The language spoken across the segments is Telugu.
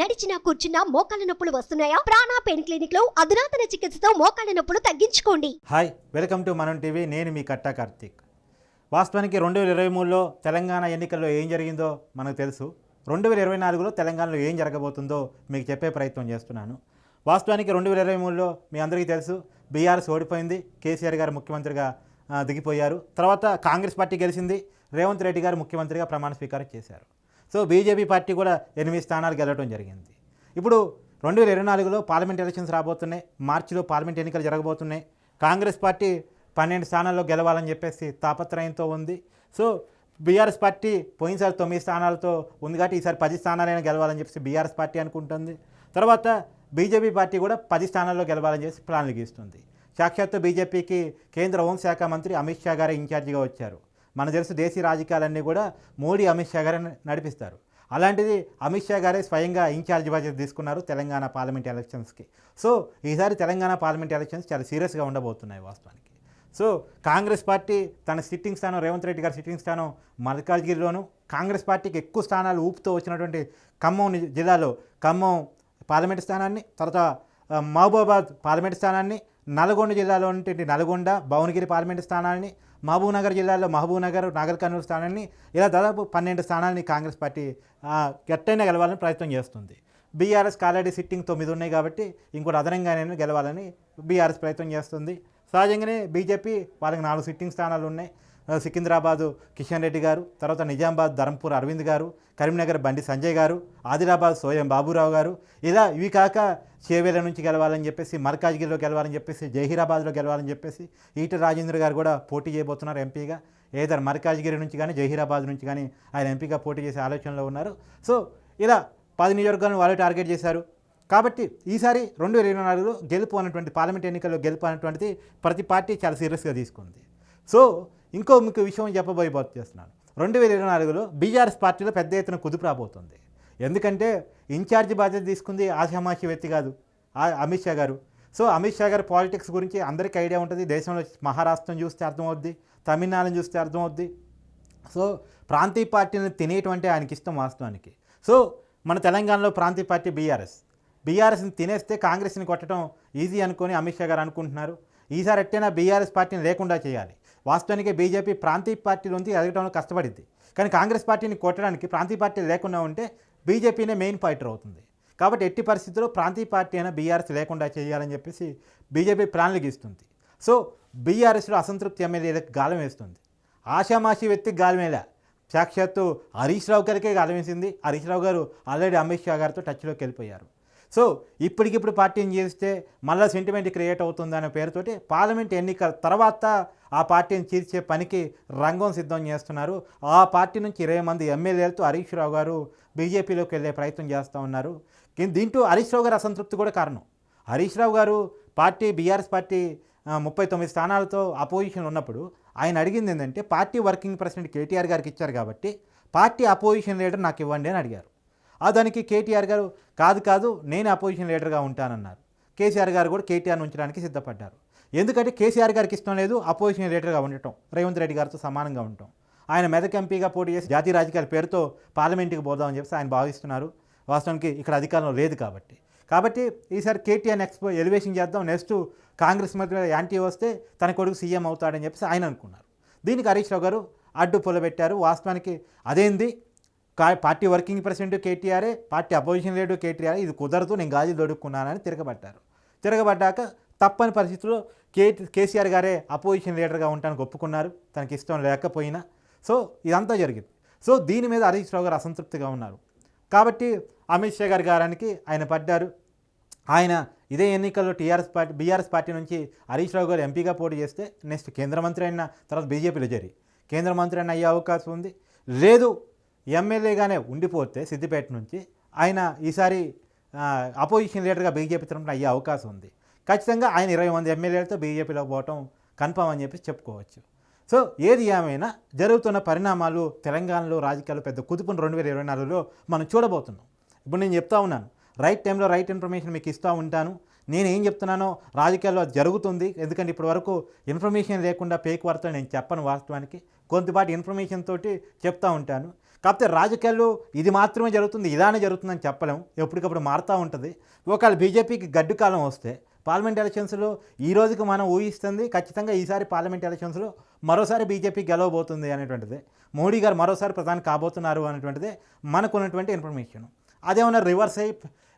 నడిచినా కూర్చున్నా మోకాళ్ళ నొప్పులు వస్తున్నాయా? ప్రాణా పెయిన్ క్లినిక్లో అధునాతన చికిత్సతో మోకాళ్ళ నొప్పులు తగ్గించుకోండి. Hi welcome to Manam TV. నేను మీ కట్టా కార్తీక్. వాస్తవానికి రెండు వేల ఇరవై మూడులో తెలంగాణ ఎన్నికల్లో ఏం జరిగిందో మనకు తెలుసు. రెండు వేల ఇరవై నాలుగులో తెలంగాణలో ఏం జరగబోతుందో మీకు చెప్పే ప్రయత్నం చేస్తున్నాను. వాస్తవానికి రెండు వేల ఇరవై మూడులో మీ అందరికీ తెలుసు బీఆర్ఎస్ ఓడిపోయింది కేసీఆర్ గారు ముఖ్యమంత్రిగా దిగిపోయారు. తర్వాత కాంగ్రెస్ పార్టీ గెలిచింది రేవంత్ రెడ్డి గారు ముఖ్యమంత్రిగా ప్రమాణ స్వీకారం చేశారు. సో బీజేపీ పార్టీ కూడా ఎనిమిది స్థానాలు గెలవడం జరిగింది. ఇప్పుడు రెండు వేల ఇరవై నాలుగులో పార్లమెంట్ ఎలక్షన్స్ రాబోతున్నాయి. మార్చిలో పార్లమెంట్ ఎన్నికలు జరగబోతున్నాయి. కాంగ్రెస్ పార్టీ పన్నెండు స్థానాల్లో గెలవాలని చెప్పేసి తాపత్రయంతో ఉంది. సో బీఆర్ఎస్ పార్టీ పోయినసారి తొమ్మిది స్థానాలతో ఉంది కాబట్టి ఈసారి పది స్థానాలైనా గెలవాలని చెప్పేసి బీఆర్ఎస్ పార్టీ అనుకుంటుంది. తర్వాత బీజేపీ పార్టీ కూడా పది స్థానాల్లో గెలవాలని చెప్పి ప్లాన్లు గీస్తుంది. సాక్షాత్తు బీజేపీకి కేంద్ర హోంశాఖ మంత్రి అమిత్ షా గారే ఇన్ఛార్జిగా వచ్చారు. మన తెలుసు దేశీయ రాజకీయాలన్నీ కూడా మోడీ అమిత్ షా గారే నడిపిస్తారు. అలాంటిది అమిత్ షా గారే స్వయంగా ఇన్ఛార్జ్ బాధ్యత తీసుకున్నారు తెలంగాణ పార్లమెంట్ ఎలక్షన్స్కి. సో ఈసారి తెలంగాణ పార్లమెంట్ ఎలక్షన్స్ చాలా సీరియస్గా ఉండబోతున్నాయి వాస్తవానికి. సో కాంగ్రెస్ పార్టీ తన సిట్టింగ్ స్థానం రేవంత్ రెడ్డి గారి సిట్టింగ్ స్థానం మల్కాజ్గిరిలోను కాంగ్రెస్ పార్టీకి ఎక్కువ స్థానాలు ఊపుతో వచ్చినటువంటి ఖమ్మం జిల్లాలో ఖమ్మం పార్లమెంట్ స్థానాన్ని తర్వాత మహబూబాబాద్ పార్లమెంట్ స్థానాన్ని నల్గొండ జిల్లాలో ఉన్నటువంటి నల్గొండ భువనగిరి పార్లమెంటు స్థానాన్ని మహబూబ్నగర్ జిల్లాలో మహబూబ్నగర్ నాగర్ కర్నూలు స్థానాన్ని ఇలా దాదాపు పన్నెండు స్థానాలని కాంగ్రెస్ పార్టీ గట్టైనా గెలవాలని ప్రయత్నం చేస్తుంది. బీఆర్ఎస్ ఆల్రెడీ సిట్టింగ్ తొమ్మిది ఉన్నాయి కాబట్టి ఇంకోటి అదనంగానే గెలవాలని బీఆర్ఎస్ ప్రయత్నం చేస్తుంది. సహజంగానే బీజేపీ వాళ్ళకి నాలుగు సిట్టింగ్ స్థానాలు ఉన్నాయి. సికింద్రాబాదు కిషన్ రెడ్డి గారు తర్వాత నిజామాబాద్ ధర్మపూర్ అరవింద్ గారు కరీంనగర్ బండి సంజయ్ గారు ఆదిలాబాద్ సోయం బాబురావు గారు. ఇలా ఇవి కాక చేవేల నుంచి గెలవాలని చెప్పేసి మర్కాజ్గిరిలో గెలవాలని చెప్పేసి జహీరాబాద్లో గెలవాలని చెప్పేసి ఈట రాజేంద్ర గారు కూడా పోటీ చేయబోతున్నారు ఎంపీగా. ఏదర్ మర్కాజ్గిరి నుంచి కానీ జహీరాబాద్ నుంచి కానీ ఆయన ఎంపీగా పోటీ చేసే ఆలోచనలో ఉన్నారు. సో ఇలా పది నియోజకవర్గాలను వాళ్ళు టార్గెట్ చేశారు. కాబట్టి ఈసారి రెండు వేల ఇరవై నాలుగులో గెలుపు అన్నటువంటి పార్లమెంట్ ఎన్నికల్లో గెలుపు అన్నటువంటిది ప్రతి పార్టీ చాలా సీరియస్గా తీసుకుంది. సో ఇంకో మీకు విషయం చెప్పబోయబోతు చేస్తున్నాను. రెండు వేల ఇరవై నాలుగులో బీఆర్ఎస్ పార్టీలో పెద్ద ఎత్తున కుదుపు రాబోతుంది. ఎందుకంటే ఇన్ఛార్జ్ బాధ్యత తీసుకుంది ఆశామాషి వ్యక్తి కాదు అమిత్ షా గారు. సో అమిత్ షా గారు పాలిటిక్స్ గురించి అందరికీ ఐడియా ఉంటుంది. దేశంలో మహారాష్ట్రం చూస్తే అర్థమవుద్ది తమిళనాడుని చూస్తే అర్థమవుద్ది. సో ప్రాంతీయ పార్టీని తినేటువంటి ఆయనకి ఇష్టం వాస్తవానికి. సో మన తెలంగాణలో ప్రాంతీయ పార్టీ బీఆర్ఎస్. బీఆర్ఎస్ని తినేస్తే కాంగ్రెస్ని కొట్టడం ఈజీ అనుకొని అమిత్ షా గారు అనుకుంటున్నారు. ఈసారి ఎట్టైనా బీఆర్ఎస్ పార్టీని లేకుండా చేయాలి. వాస్తవానికి బీజేపీ ప్రాంతీయ పార్టీలోంచి ఎదగడంలో కష్టపడింది. కానీ కాంగ్రెస్ పార్టీని కొట్టడానికి ప్రాంతీయ పార్టీ లేకుండా ఉంటే బీజేపీనే మెయిన్ ఫైటర్ అవుతుంది. కాబట్టి ఎట్టి పరిస్థితుల్లో ప్రాంతీయ పార్టీ అయినా బీఆర్ఎస్ లేకుండా చేయాలని చెప్పేసి బీజేపీ ప్లాన్లు గీస్తుంది. సో బీఆర్ఎస్లో అసంతృప్తి ఎమ్మెల్యేలకు గాలం వేస్తుంది. ఆషామాషి వ్యక్తికి గాలం వేలా సాక్షాత్తు హరీష్ రావు గారికే గాలం వేసింది. హరీష్ రావు గారు ఆల్రెడీ అమిత్ షా గారితో టచ్లోకి వెళ్ళిపోయారు. సో ఇప్పటికిప్పుడు పార్టీని చేస్తే మళ్ళీ సెంటిమెంట్ క్రియేట్ అవుతుందనే పేరుతోటి పార్లమెంట్ ఎన్నికల తర్వాత ఆ పార్టీని చీల్చే పనికి రంగం సిద్ధం చేస్తున్నారు. ఆ పార్టీ నుంచి ఇరవై మంది ఎమ్మెల్యేలతో హరీష్ రావు గారు బీజేపీలోకి వెళ్ళే ప్రయత్నం చేస్తూ ఉన్నారు. దీంట్లో హరీష్ రావు గారు అసంతృప్తి కూడా కారణం. హరీష్ రావు గారు పార్టీ బీఆర్ఎస్ పార్టీ ముప్పై తొమ్మిది స్థానాలతో అపోజిషన్ ఉన్నప్పుడు ఆయన అడిగింది ఏంటంటే పార్టీ వర్కింగ్ ప్రెసిడెంట్ కేటీఆర్ గారికి ఇచ్చారు కాబట్టి పార్టీ అపోజిషన్ లీడర్ నాకు ఇవ్వండి అని అడిగారు. ఆ దానికి కేటీఆర్ గారు కాదు కాదు నేను అపోజిషన్ లీడర్గా ఉంటానన్నారు. కేసీఆర్ గారు కూడా కేటీఆర్ ఉంచడానికి సిద్ధపడ్డారు. ఎందుకంటే కేసీఆర్ గారికి ఇష్టం లేదు అపోజిషన్ లీడర్గా ఉండటం రేవంత్ రెడ్డి గారితో సమానంగా ఉండటం. ఆయన మెదక్ ఎంపీగా పోటీ చేసి జాతీయ రాజకీయాల పేరుతో పార్లమెంట్కి పోదామని చెప్పి ఆయన భావిస్తున్నారు. వాస్తవానికి ఇక్కడ అధికారంలో లేదు కాబట్టి. కాబట్టి ఈసారి కేటీఆర్ ఎక్స్పో ఎలివేషన్ చేద్దాం. నెక్స్ట్ కాంగ్రెస్ మధ్య యాంటీ వస్తే తన కొడుకు సీఎం అవుతాడని చెప్పేసి ఆయన అనుకున్నారు. దీనికి హరీష్ రావు గారు అడ్డు పొలబెట్టారు వాస్తవానికి అదేంది? కా- పార్టీ వర్కింగ్ ప్రెసిడెంట్ కేటీఆరే పార్టీ అపోజిషన్ లీడర్ కేటీఆర్ ఇది కుదరదు నేను గాజు దొడుక్కున్నానని తిరగబడ్డారు. తిరగబడ్డాక తప్పని పరిస్థితుల్లో కే కేసీఆర్ గారే అపోజిషన్ లీడర్గా ఉంటానికి ఒప్పుకున్నారు. తనకి ఇష్టం లేకపోయినా. సో ఇదంతా జరిగింది. సో దీని మీద హరీష్ రావు గారు అసంతృప్తిగా ఉన్నారు. కాబట్టి అమిత్ షా గారి గారానికి ఆయన పడ్డారు. ఆయన ఇదే ఎన్నికల్లో టీఆర్ఎస్ పార్టీ బీఆర్ఎస్ పార్టీ నుంచి హరీష్ రావు గారు ఎంపీగా పోటీ చేస్తే నెక్స్ట్ కేంద్ర మంత్రి అయిన తర్వాత బీజేపీలో చేరి. కేంద్ర మంత్రి అయిన అయ్యే అవకాశం ఉంది. లేదు ఎమ్మెల్యేగానే ఉండిపోతే సిద్దిపేట నుంచి ఆయన ఈసారి అపోజిషన్ లీడర్గా బీజేపీ తరఫున అయ్యే అవకాశం ఉంది. ఖచ్చితంగా ఆయన ఇరవై మంది ఎమ్మెల్యేలతో బీజేపీలో పోవటం కన్ఫామ్ అని చెప్పి చెప్పుకోవచ్చు. సో ఏది ఏమైనా జరుగుతున్న పరిణామాలు తెలంగాణలో రాజకీయాలు పెద్ద కుదుపును రెండు వేల ఇరవై నాలుగులో మనం చూడబోతున్నాం. ఇప్పుడు నేను చెప్తా ఉన్నాను. రైట్ టైంలో రైట్ ఇన్ఫర్మేషన్ మీకు ఇస్తూ ఉంటాను. నేను ఏం చెప్తున్నానో రాజకీయాల్లో అది జరుగుతుంది. ఎందుకంటే ఇప్పటి వరకు ఇన్ఫర్మేషన్ లేకుండా పేక్ వార్తలు నేను చెప్పను వాస్తవానికి. కొంతపాటి ఇన్ఫర్మేషన్ తోటి చెప్తూ ఉంటాను. కాకపోతే రాజకీయాల్లో ఇది మాత్రమే జరుగుతుంది ఇలానే జరుగుతుందని చెప్పలేము ఎప్పటికప్పుడు మారుతూ ఉంటుంది. ఒకవేళ బీజేపీకి గడ్డు కాలం వస్తే పార్లమెంట్ ఎలక్షన్స్లో ఈ రోజుకి మనం ఊహిస్తుంది ఖచ్చితంగా ఈసారి పార్లమెంట్ ఎలక్షన్స్లో మరోసారి బీజేపీ గెలవబోతుంది అనేటువంటిది. మోడీ గారు మరోసారి ప్రధాని కాబోతున్నారు అనేటువంటిది మనకున్నటువంటి ఇన్ఫర్మేషన్. అదేమన్నా రివర్స్ అయ్యి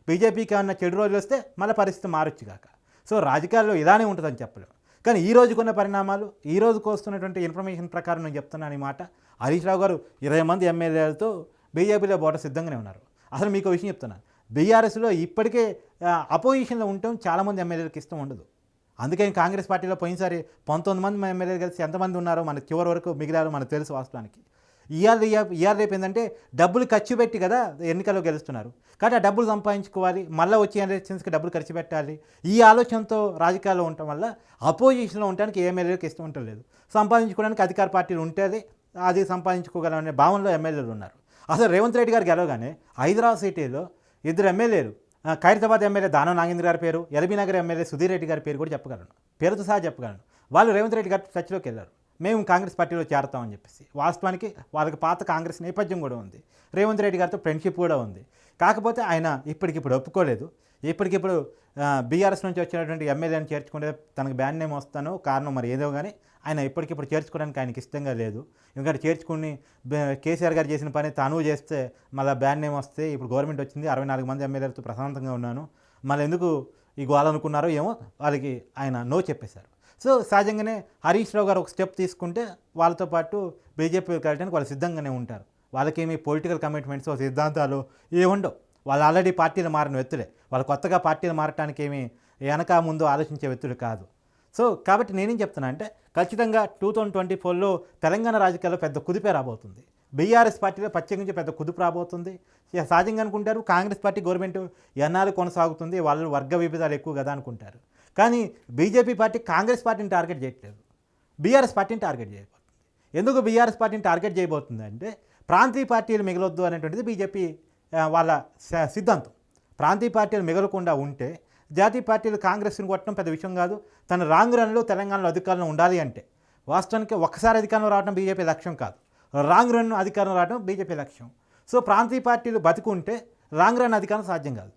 బీజేపీకి ఏమన్నా చెడు రోజులు వస్తే మళ్ళీ పరిస్థితి మారొచ్చు కాక. సో రాజకీయాల్లో ఇలానే ఉంటుందని చెప్పలేము కానీ ఈ రోజుకున్న పరిణామాలు ఈ రోజుకు వస్తున్నటువంటి ఇన్ఫర్మేషన్ ప్రకారం నేను చెప్తున్నాను ఈ మాట హరీష్ రావు గారు ఇరవై మంది ఎమ్మెల్యేలతో బీజేపీలో బోట సిద్ధంగానే ఉన్నారు. అసలు మీకు విషయం చెప్తున్నాను బీఆర్ఎస్లో ఇప్పటికే అపోజిషన్లో ఉండటం చాలామంది ఎమ్మెల్యేలకు ఇష్టం ఉండదు. అందుకని కాంగ్రెస్ పార్టీలో పోయినసారి పంతొమ్మిది మంది ఎమ్మెల్యేలు కలిసి ఎంతమంది ఉన్నారో మనకు చివరి వరకు మిగిలారో మనకు తెలుసు వాస్తవానికి. ఈఆర్ ఈఆర్ రేపు ఏంటంటే డబ్బులు ఖర్చు పెట్టి కదా ఎన్నికల్లో గెలుస్తున్నారు. కాబట్టి ఆ డబ్బులు సంపాదించుకోవాలి. మళ్ళీ వచ్చే ఎలక్షన్స్కి డబ్బులు ఖర్చు పెట్టాలి. ఈ ఆలోచనతో రాజకీయాల్లో ఉండటం వల్ల అపోజిషన్లో ఉండడానికి ఏ ఎమ్మెల్యేలకు ఇష్టం ఉండలేదు సంపాదించుకోవడానికి అధికార పార్టీలు ఉంటే అది సంపాదించుకోగలం అనే భావనలో ఎమ్మెల్యేలు ఉన్నారు. అసలు రేవంత్ రెడ్డి గారు గెలవగానే హైదరాబాద్ సిటీలో ఇద్దరు ఎమ్మెల్యేలు. ఖైరతాబాద్ ఎమ్మెల్యే దానం నాగేంద్ర గారి పేరు ఎల్బీ నగర్ ఎమ్మెల్యే సుధీర్ రెడ్డి గారి పేరు కూడా చెప్పగలను. పేరుతో సహా చెప్పగలను. వాళ్ళు రేవంత్ రెడ్డి గారి చర్చలోకి వెళ్ళారు. మేము కాంగ్రెస్ పార్టీలో చేరతామని చెప్పేసి. వాస్తవానికి వాళ్ళకి పాత కాంగ్రెస్ నేపథ్యం కూడా ఉంది. రేవంత్ రెడ్డి గారితో ఫ్రెండ్షిప్ కూడా ఉంది. కాకపోతే ఆయన ఇప్పటికిప్పుడు ఒప్పుకోలేదు. ఇప్పటికిప్పుడు బీఆర్ఎస్ నుంచి వచ్చినటువంటి ఎమ్మెల్యేని చేర్చుకుంటే తనకు బ్యాన్ నేమ్ వస్తానో కారణం మరి ఏదో కానీ ఆయన ఇప్పటికిప్పుడు చేర్చుకోవడానికి ఆయనకి ఇష్టంగా లేదు. ఎందుకంటే చేర్చుకుని కేసీఆర్ గారు చేసిన పని తాను చేస్తే మళ్ళీ బ్యాన్ నేమ్ వస్తే ఇప్పుడు గవర్నమెంట్ వచ్చింది అరవై నాలుగు మంది ఎమ్మెల్యేలతో ప్రశాంతంగా ఉన్నాను. మళ్ళీ ఎందుకు ఈ గోవాలనుకున్నారో ఏమో వాళ్ళకి ఆయన నో చెప్పేశారు. సో సహజంగానే హరీష్ రావు గారు ఒక స్టెప్ తీసుకుంటే వాళ్ళతో పాటు బీజేపీ వెళ్ళడానికి వాళ్ళు సిద్ధంగానే ఉంటారు. వాళ్ళకేమి పొలిటికల్ కమిట్మెంట్స్ సిద్ధాంతాలు ఏ ఉండవు. వాళ్ళు ఆల్రెడీ పార్టీలు మారిన వ్యక్తులే. వాళ్ళు కొత్తగా పార్టీలు మారటానికి ఏమి వెనక ముందు ఆలోచించే వ్యక్తులు కాదు. సో కాబట్టి నేనేం చెప్తున్నా అంటే ఖచ్చితంగా టూ థౌజండ్ ట్వంటీ ఫోర్లో తెలంగాణ రాజకీయాల్లో పెద్ద కుదిపే రాబోతుంది. బీఆర్ఎస్ పార్టీలో ప్రత్యేకించి పెద్ద కుదుపు రాబోతుంది. సహజంగా అనుకుంటారు. కాంగ్రెస్ పార్టీ గవర్నమెంట్ ఎన్నాళ్ళు కొనసాగుతుంది? వాళ్ళు వర్గ విభేదాలు ఎక్కువ కదా అనుకుంటారు. కానీ బీజేపీ పార్టీ కాంగ్రెస్ పార్టీని టార్గెట్ చేయట్లేదు. బీఆర్ఎస్ పార్టీని టార్గెట్ చేయబోతుంది. ఎందుకు బీఆర్ఎస్ పార్టీని టార్గెట్ చేయబోతుంది అంటే ప్రాంతీయ పార్టీలు మిగలొద్దు అనేటువంటిది బీజేపీ వాళ్ళ స- సిద్ధాంతం. ప్రాంతీయ పార్టీలు మిగలకుండా ఉంటే జాతీయ పార్టీలు కాంగ్రెస్ని కొట్టడం పెద్ద విషయం కాదు. తన రాంగ్ రన్లో తెలంగాణలో అధికారంలో ఉండాలి అంటే వాస్తవానికి ఒక్కసారి అధికారంలో రావడం బీజేపీ లక్ష్యం కాదు. రాంగ్ రన్ అధికారం రావడం బీజేపీ లక్ష్యం. సో ప్రాంతీయ పార్టీలు బతుకుంటే రాంగ్ రన్ అధికారం సాధ్యం కాదు.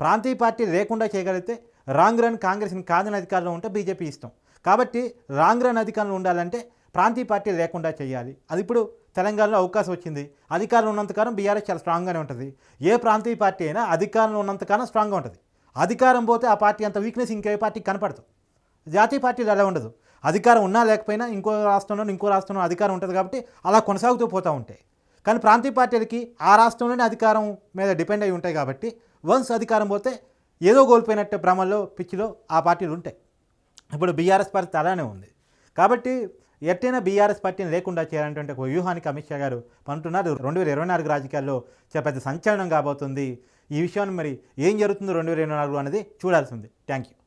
ప్రాంతీయ పార్టీ లేకుండా చేయగలిగితే రాంగ్ రన్ కాంగ్రెస్ని కాదని అధికారంలో ఉంటే బీజేపీ ఇష్టం. కాబట్టి రాంగ్ రన్ అధికారంలో ఉండాలంటే ప్రాంతీయ పార్టీ లేకుండా చేయాలి. అది ఇప్పుడు తెలంగాణలో అవకాశం వచ్చింది. అధికారంలో ఉన్నంతకాలం బీఆర్ఎస్ చాలా స్ట్రాంగ్గానే ఉంటుంది. ఏ ప్రాంతీయ పార్టీ అయినా అధికారంలో ఉన్నంతకాలం స్ట్రాంగ్గా ఉంటుంది. అధికారం పోతే ఆ పార్టీ అంత వీక్నెస్ ఇంకే పార్టీకి కనపడదు. జాతీయ పార్టీలు అలా ఉండదు. అధికారం ఉన్నా లేకపోయినా ఇంకో రాష్ట్రంలో ఇంకో రాష్ట్రంలో అధికారం ఉంటుంది కాబట్టి అలా కొనసాగుతూ పోతూ ఉంటాయి. కానీ ప్రాంతీయ పార్టీలకి ఆ రాష్ట్రంలోనే అధికారం మీద డిపెండ్ అయి ఉంటాయి కాబట్టి వన్స్ అధికారం పోతే ఏదో కోల్పోయినట్టు భ్రమల్లో పిచ్చిలో ఆ పార్టీలు ఉంటాయి. ఇప్పుడు బీఆర్ఎస్ పరిస్థితి అలానే ఉంది. కాబట్టి ఎట్టైనా బీఆర్ఎస్ పార్టీని లేకుండా చేయాలనేటువంటి ఒక వ్యూహానికి అమిత్ షా గారు పంటున్నారు రెండు వేల ఇరవై నాలుగు రాజకీయాల్లో చాలా పెద్ద సంచలనం కాబోతుంది. ఈ విషయాన్ని మరి ఏం జరుగుతుందో రెండు వేల ఇరవై నాలుగు అనేది చూడాల్సింది. Thank you